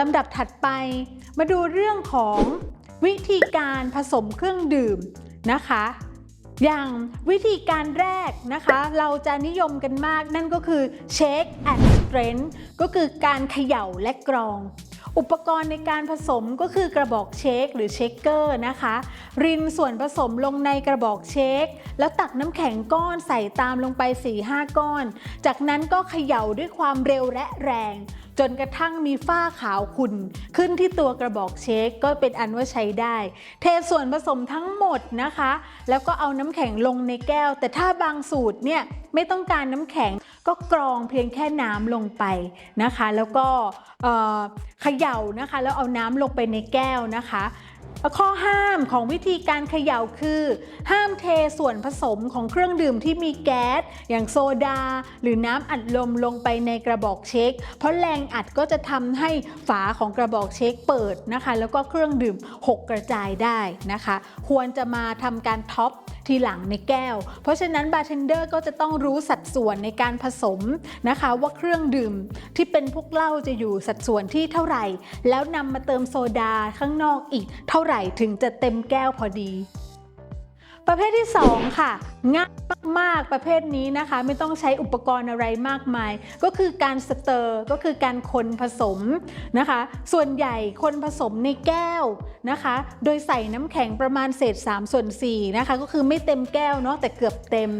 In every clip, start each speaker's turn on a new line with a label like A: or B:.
A: ลำดับถัดไป มาดูเรื่องของวิธีการผสมเครื่องดื่มนะคะ อย่างวิธีการแรกนะคะ เราจะนิยมกันมากนั่นก็คือ shake and strain ก็คือการเขย่าและกรอง อุปกรณ์ในการผสมก็คือกระบอกเชคหรือเชคเกอร์นะคะ รินส่วนผสมลงในกระบอกเชค แล้วตักน้ำแข็งก้อนใส่ตามลงไป 4-5 ก้อน จากนั้นก็เขย่าด้วยความเร็วและแรง จนกระทั่งมีฝ้าขาวขุ่นขึ้นที่ตัวกระบอกเชคก็เป็นอันว่าใช้ได้ เทส่วนผสมทั้งหมดนะคะ แล้วก็เอาน้ำแข็งลงในแก้ว แต่ถ้าบางสูตรเนี่ยไม่ต้องการน้ำแข็ง ก็กรองเพียงแค่น้ำลงไปนะคะ แล้วก็เขย่านะคะ แล้วเอาน้ำลงไปในแก้วนะคะข้อห้ามของวิธีการเขย่าคือ ห้ามเทส่วนผสมของเครื่องดื่มที่มีแก๊ส อย่างโซดา หรือน้ำอัดลมลงไปในกระบอกเชคเพราะแรงอัดก็จะทำให้ฝาของกระบอกเชคเปิดนะคะ แล้วก็เครื่องดื่มหกกระจายได้นะคะ ควรจะมาทำการท็อป ทีหลังในแก้ว เพราะฉะนั้นบาร์เทนเดอร์ก็จะต้องรู้สัดส่วนในการผสมนะคะว่าเครื่องดื่มที่เป็นพวกเหล้าจะอยู่สัดส่วนที่เท่าไหร่ แล้วนำมาเติมโซดาข้างนอกอีกเท่าไหร่ถึงจะเต็มแก้วพอดี ประเภทที่ 2 ค่ะง่ายมากๆประเภทนี้นะคะ ไม่ต้องใช้อุปกรณ์อะไรมากมาย ก็คือการสเตอร์ก็คือการคนผสมนะคะ ส่วนใหญ่คนผสมในแก้วนะคะ โดยใส่น้ำแข็งประมาณเศษ3ส่วน4นะคะก็คือไม่เต็มแก้วเนาะแต่เกือบเต็ม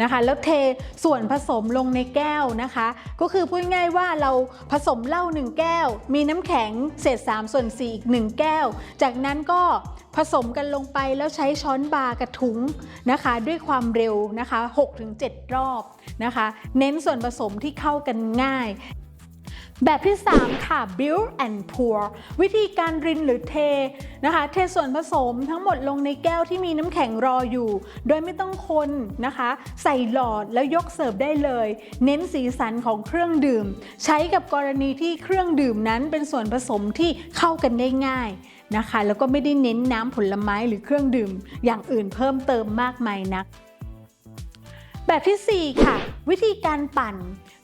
A: นะคะ แล้วเทส่วนผสมลงในแก้วนะคะ ก็คือพูดง่ายว่าเราผสมเหล้า1แก้ว มีน้ำแข็งเศษ3ส่วน4อีก1แก้ว จากนั้นก็ผสมกันลงไปแล้วใช้ช้อนบาร์กระทุ้งนะคะ ด้วยความเร็วนะคะ 6-7 รอบนะคะ เน้นส่วนผสมที่เข้ากันง่ายแบบที่ 3 ค่ะ build and pour วิธีการรินหรือเทนะคะ เทส่วนผสมทั้งหมดลงในแก้วที่มีน้ำแข็งรออยู่ โดยไม่ต้องคนนะคะ ใส่หลอดแล้วยกเสิร์ฟได้เลย เน้นสีสันของเครื่องดื่ม ใช้กับกรณีที่เครื่องดื่มนั้นเป็นส่วนผสมที่เข้ากันได้ง่ายนะคะ แล้วก็ไม่ได้เน้นน้ำผลไม้หรือเครื่องดื่ม อย่างอื่นเพิ่มเติมมากมายนัก แบบที่ 4 ค่ะ วิธีการปั่น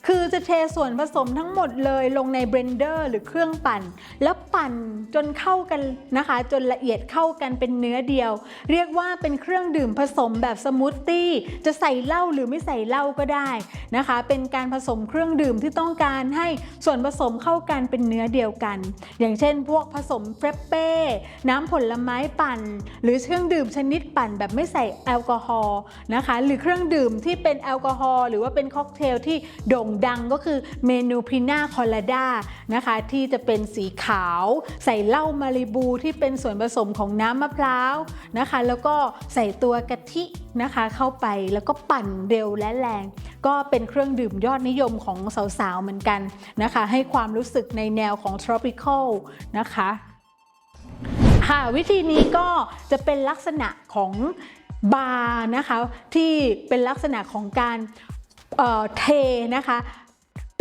A: คือจะเทส่วนผสมทั้งหมดเลยลงในเบรนเดอร์หรือเครื่องปั่น แล้วปั่นจนเข้ากันนะคะ จนละเอียดเข้ากันเป็นเนื้อเดียว เรียกว่าเป็นเครื่องดื่มผสมแบบสมูทตี้จะใส่เหล้าหรือไม่ใส่เหล้าก็ได้ นะคะ เป็นการผสมเครื่องดื่มที่ต้องการให้ส่วนผสมเข้ากันเป็นเนื้อเดียวกัน อย่างเช่น พวกผสมเฟรปเป้น้ำผลไม้ปั่น หรือเครื่องดื่มชนิดปั่นแบบไม่ใส่แอลกอฮอล์นะคะหรือเครื่องดื่มที่เป็นแอลกอฮอล์หรือว่าเป็นค็อกเทลที่โด่งดังก็คือเมนูพิน่าคอลาดานะคะที่จะเป็นสีขาว ใส่เหล้ามาริบูที่เป็นส่วนผสมของน้ำมะพร้าวนะคะ แล้วก็ใส่ตัวกะทินะคะเข้าไปแล้วก็ปั่นเร็วและแรง ก็เป็นเครื่องดื่มยอดนิยมของสาวๆเหมือนกันนะคะ ให้ความรู้สึกในแนวของ tropical นะคะค่ะวิธีนี้ก็จะเป็นลักษณะของบาร์นะคะที่เป็นลักษณะของการเเทนะคะ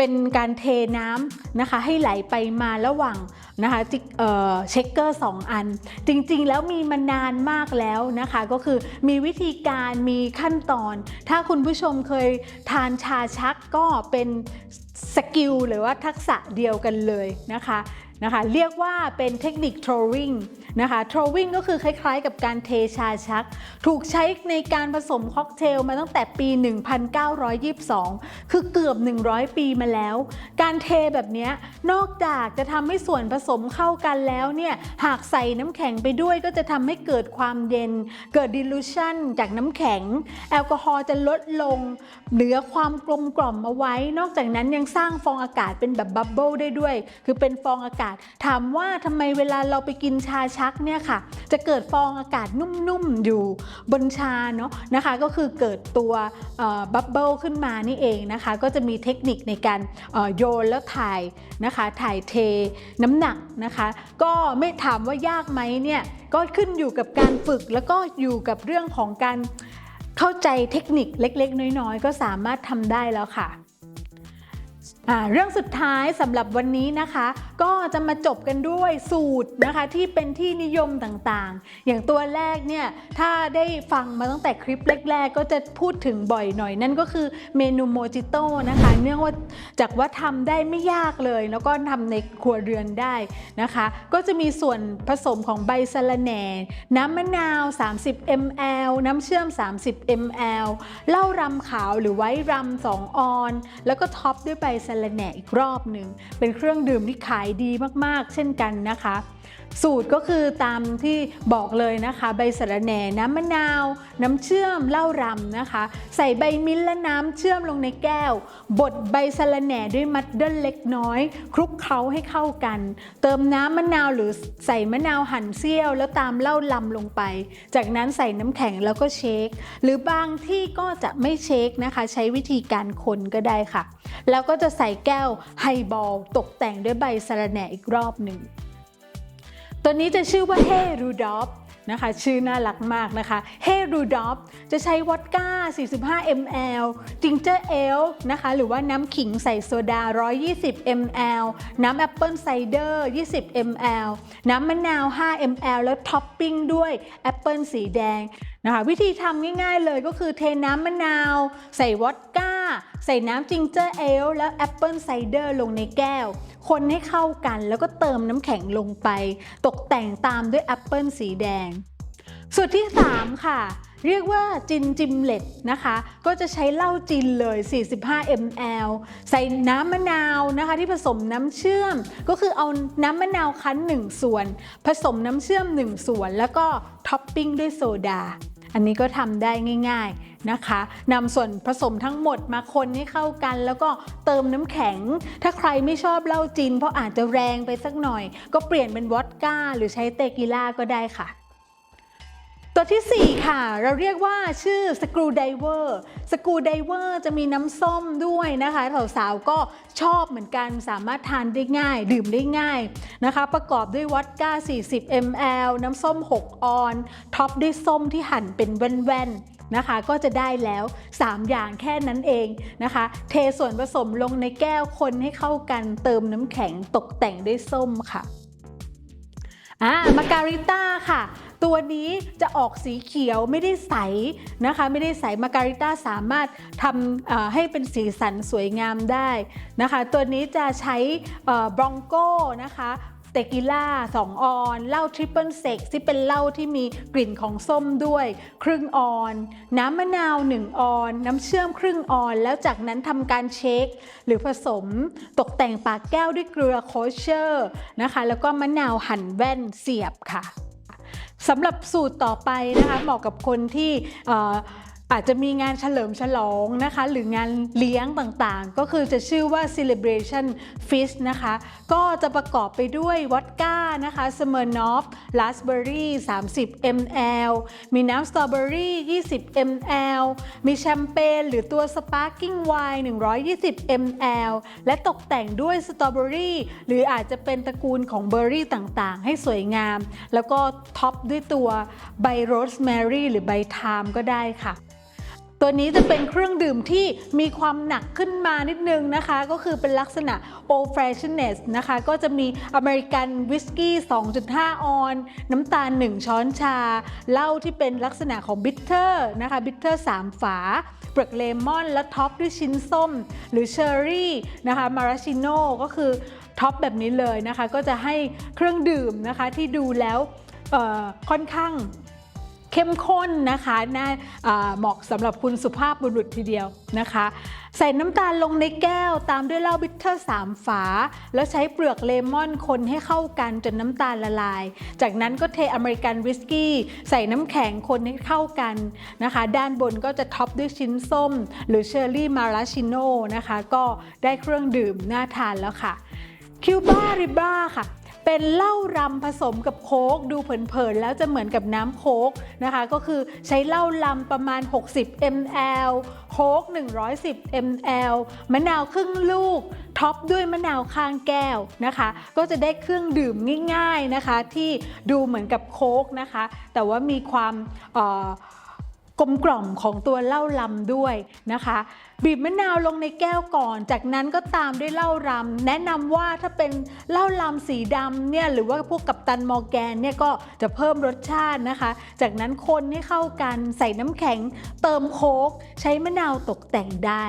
A: เป็นการเทน้ำนะคะให้ไหลไปมาระหว่างนะคะเเช็คเกอร์สองอัน จริงๆ แล้วมีมานานมากแล้วนะคะ ก็คือมีวิธีการมีขั้นตอน ถ้าคุณผู้ชมเคยทานชาชักก็เป็นสกิลหรือว่าทักษะเดียวกันเลยนะคะ นะคะเรียกว่าเป็นเทคนิค throwing นะคะ throwing ก็คือคล้ายๆ กับการเทชาชัก ถูกใช้ในการผสมค็อกเทลมาตั้งแต่ปี 1922 คือเกือบ 100 ปีมาแล้ว การเทแบบนี้นอกจากจะทำให้ส่วนผสมเข้ากันแล้วเนี่ยหากใส่น้ำแข็งไปด้วยก็จะทำให้เกิดความเย็น เกิด dilution จากน้ำแข็ง แอลกอฮอล์จะลดลง เหลือความกลมกล่อมเอาไว้ นอกจากนั้นยังสร้างฟองอากาศเป็นแบบบับเบิลได้ด้วย คือเป็นฟองอากาศถามว่าทำไมเวลาเราไปกินชาชักเนี่ยค่ะ จะเกิดฟองอากาศนุ่มๆอยู่บนชาเนาะนะคะ ก็คือเกิดตัวบับเบิลขึ้นมานี่เองนะคะ ก็จะมีเทคนิคในการโยนแล้วถ่ายนะคะ ถ่ายเทน้ำหนักนะคะ ก็ไม่ถามว่ายากไหมเนี่ยก็ขึ้นอยู่กับการฝึกแล้วก็อยู่กับเรื่องของการเข้าใจเทคนิคเล็ก ๆ น้อย ๆ ก็สามารถทำได้แล้วค่ะ เรื่องสุดท้ายสำหรับวันนี้นะคะ ก็จะมาจบกันด้วยสูตรนะคะที่เป็นที่นิยมต่างๆ อย่างตัวแรกเนี่ยถ้าได้ฟังมาตั้งแต่คลิปแรก ๆ ก็จะพูดถึงบ่อยหน่อยนั่นก็คือเมนูโมจิโต้นะคะเนื่องว่าจากว่าทำได้ไม่ยากเลย แล้วก็ทำในครัวเรือนได้นะคะ ก็จะมีส่วนผสมของใบสะระแหน่ น้ำมะนาว 30 ml น้ำเชื่อม 30 ml เหล้ารำขาวหรือไว้รำ2ออน แล้วก็ท็อปด้วยใบสะระแหน่อีกรอบหนึ่งเป็นเครื่องดื่มที่ขายดีมากๆ เช่นกันนะคะ สูตรก็คือตามที่บอกเลยนะคะ ใบสะระแหน่น้ำมะนาว น้ำเชื่อมเหล้ารำนะคะ ใส่ใบมิ้นและน้ำเชื่อมลงในแก้ว บดใบสะระแหน่ด้วยมัดเดิลเล็กน้อย คลุกเคล้าให้เข้ากัน เติมน้ำมะนาวหรือใส่มะนาวหั่นเสี้ยว แล้วตามเหล้าลำลงไป จากนั้นใส่น้ำแข็งแล้วก็เชคหรือบางที่ก็จะไม่เชคนะคะ ใช้วิธีการคนก็ได้ค่ะ แล้วก็จะใส่แก้วไฮบอลตกแต่งด้วยใบสะระแหน่อีกรอบหนึ่ง ตัวนี้จะชื่อว่าเฮรูดอฟนะคะชื่อน่ารักมากนะคะเฮรูดอฟจะใช้วอดก้า 45 ml จิงเจอร์เอลนะคะหรือว่าน้ำขิงใส่โซดา 120 ml น้ำแอปเปิลไซเดอร์ 20 ml น้ำมะนาว 5 ml แล้วท็อปปิ้งด้วยแอปเปิลสีแดงนะคะวิธีทำง่ายๆเลยก็คือเทน้ำมะนาว ใส่วอดก้า ใส่น้ำจิงเจอร์เอลแล้วแอปเปิลไซเดอร์ลงในแก้ว คนให้เข้ากันแล้วก็เติมน้ำแข็งลงไป ตกแต่งตามด้วยแอปเปิลสีแดง สูตรที่ 3 ค่ะเรียกว่าจินจิมเล็ตนะคะ ก็จะใช้เหล้าจินเลย 45 ml ใส่น้ำมะนาวนะคะ ที่ผสมน้ำเชื่อม ก็คือเอาน้ำมะนาวคั้น 1 ส่วน ผสมน้ำเชื่อม 1 ส่วน แล้วก็ท็อปปิ้งด้วยโซดา อันนี้ก็ทำได้ง่าย ๆนะคะนำส่วนผสมทั้งหมดมาคนให้เข้ากัน แล้วก็เติมน้ำแข็ง ถ้าใครไม่ชอบเหล้าจินเพราะอาจจะแรงไปสักหน่อย ก็เปลี่ยนเป็นวอดก้า หรือใช้เตกิล่าก็ได้ค่ะ ตัวที่ 4 ค่ะ เราเรียกว่าชื่อสกรูไดเวอร์สกรูไดเวอร์จะมีน้ำส้มด้วยนะคะสาวๆก็ชอบเหมือนกันสามารถทานได้ง่าย ดื่มได้ง่ายนะคะ ประกอบด้วยวอดก้า 40 ml น้ำส้ม 6 ออนท็อปด้วยส้มที่หั่นเป็นแว่นๆนะคะ ก็จะได้แล้ว 3 อย่างแค่นั้นเองนะคะ เทส่วนผสมลงในแก้วคนให้เข้ากันเติมน้ำแข็งตกแต่งด้วยส้มค่ะอ่ามาการิต้าค่ะ ตัวนี้จะออกสีเขียวไม่ได้ใสนะคะไม่ได้ใสมาการิต้าสามารถทำให้เป็นสีสันสวยงามได้นะคะ ตัวนี้จะใช้บรองโก้นะคะเตกิล่า2ออนเหล้าทริปเปิลเซ็กที่เป็นเหล้าที่มีกลิ่นของส้มด้วย ครึ่งออน น้ำมะนาว1ออน น้ำเชื่อมครึ่งออน แล้วจากนั้นทำการเช็คหรือผสมตกแต่งปากแก้วด้วยเกลือโคเชอร์นะคะ แล้วก็มะนาวหั่นแว่นเสียบค่ะ สำหรับสูตรต่อไปนะคะเหมาะกับคนที่ อาจจะมีงานเฉลิมฉลองนะคะ หรืองานเลี้ยงต่างๆ ก็คือจะชื่อว่า celebration feast นะคะ ก็จะประกอบไปด้วยวอดก้านะคะ Smirnoff Raspberry 30 ml มีน้ำสตรอเบอรี่20 ml มีแชมเปญหรือตัว Sparkling Wine 120 ml และตกแต่งด้วยสตรอเบอรี่หรืออาจจะเป็นตระกูลของเบอร์รี่ต่างๆ ให้สวยงาม แล้วก็ท็อปด้วยตัวใบโรสแมรี่หรือใบไทม์ก็ได้ค่ะ ตัวนี้จะเป็นเครื่องดื่มที่มีความหนักขึ้นมานิดนึงนะคะ ก็คือเป็นลักษณะ old fashioned นะคะ ก็จะมีอเมริกันวิสกี้ 2.5 ออน น้ำตาล 1 ช้อนชา เหล้าที่เป็นลักษณะของบิทเทอร์นะคะ บิทเทอร์ 3 ฝา เปลือกเลมอน และท็อปด้วยชิ้นส้ม หรือเชอร์รี่นะคะ มาราชิโน่ก็คือท็อปแบบนี้เลยนะคะ ก็จะให้เครื่องดื่มนะคะที่ดูแล้วค่อนข้าง เข้มข้นนะคะน่าเหมาะสำหรับคุณสุภาพบุรุษทีเดียวนะคะ ใส่น้ำตาลลงในแก้วตามด้วยเหล้าบิทเทอร์3ฝา แล้วใช้เปลือกเลมอนคนให้เข้ากันจนน้ำตาลละลาย จากนั้นก็เทอเมริกันวิสกี้ ใส่น้ำแข็งคนให้เข้ากันนะคะ ด้านบนก็จะท็อปด้วยชิ้นส้ม หรือเชอร์รี่มาราชิโน่นะคะ ก็ได้เครื่องดื่มน่าทานแล้วค่ะคิวบาริบ้าค่ะ เป็นเหล้ารำผสมกับโค้กดูเผินๆแล้วจะเหมือนกับน้ำโค้กนะคะ ก็คือใช้เหล้ารำประมาณ 60 ml โค้ก110 ml มะนาวครึ่งลูกท็อปด้วยมะนาวข้างแก้วนะคะ ก็จะได้เครื่องดื่มง่าย ๆนะคะ ที่ดูเหมือนกับโค้กนะคะ แต่ว่ามีความเอ่อ กลมกล่อมของตัวเหล้าลำด้วยนะคะ บีบมะนาวลงในแก้วก่อน จากนั้นก็ตามด้วยเหล้ารำแนะนำว่าถ้าเป็นเหล้าลำสีดำเนี่ยหรือว่าพวกกัปตันมอร์แกนเนี่ยก็จะเพิ่มรสชาตินะคะ จากนั้นคนให้เข้ากันใส่น้ำแข็ง เติมโค้กใช้มะนาวตกแต่งได้